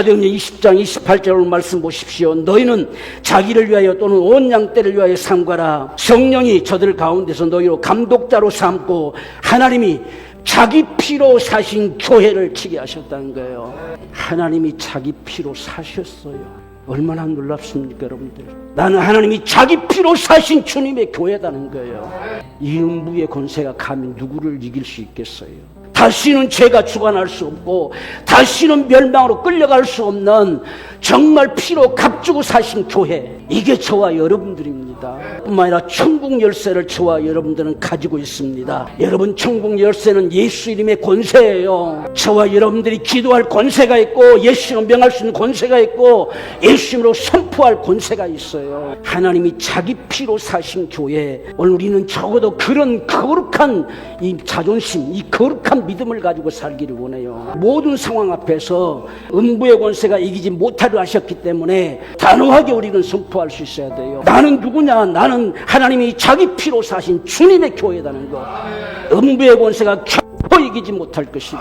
사도행전 20장 28절을 말씀 보십시오. 너희는 자기를 위하여 또는 온 양떼를 위하여 삼가라. 성령이 저들 가운데서 너희로 감독자로 삼고 하나님이 자기 피로 사신 교회를 치게 하셨다는 거예요. 하나님이 자기 피로 사셨어요. 얼마나 놀랍습니까, 여러분들? 나는 하나님이 자기 피로 사신 주님의 교회다는 거예요. 이 음부의 권세가 감히 누구를 이길 수 있겠어요? 다시는 죄가 주관할 수 없고 다시는 멸망으로 끌려갈 수 없는 정말 피로 값주고 사신 교회. 이게 저와 여러분들입니다. 뿐만 아니라 천국 열쇠를 저와 여러분들은 가지고 있습니다. 여러분 천국 열쇠는 예수 이름의 권세예요. 저와 여러분들이 기도할 권세가 있고 예수님을 명할 수 있는 권세가 있고 예수님으로 선포할 권세가 있어요. 하나님이 자기 피로 사신 교회. 오늘 우리는 적어도 그런 거룩한 이 자존심 이 거룩한 믿음을 가지고 살기를 원해요. 모든 상황 앞에서 음부의 권세가 이기지 못하려 하셨기 때문에 단호하게 우리는 선포할 수 있어야 돼요. 나는 누구냐? 나는 하나님이 자기 피로 사신 주님의 교회라는 거. 음부의 권세가 결코 이기지 못할 것이고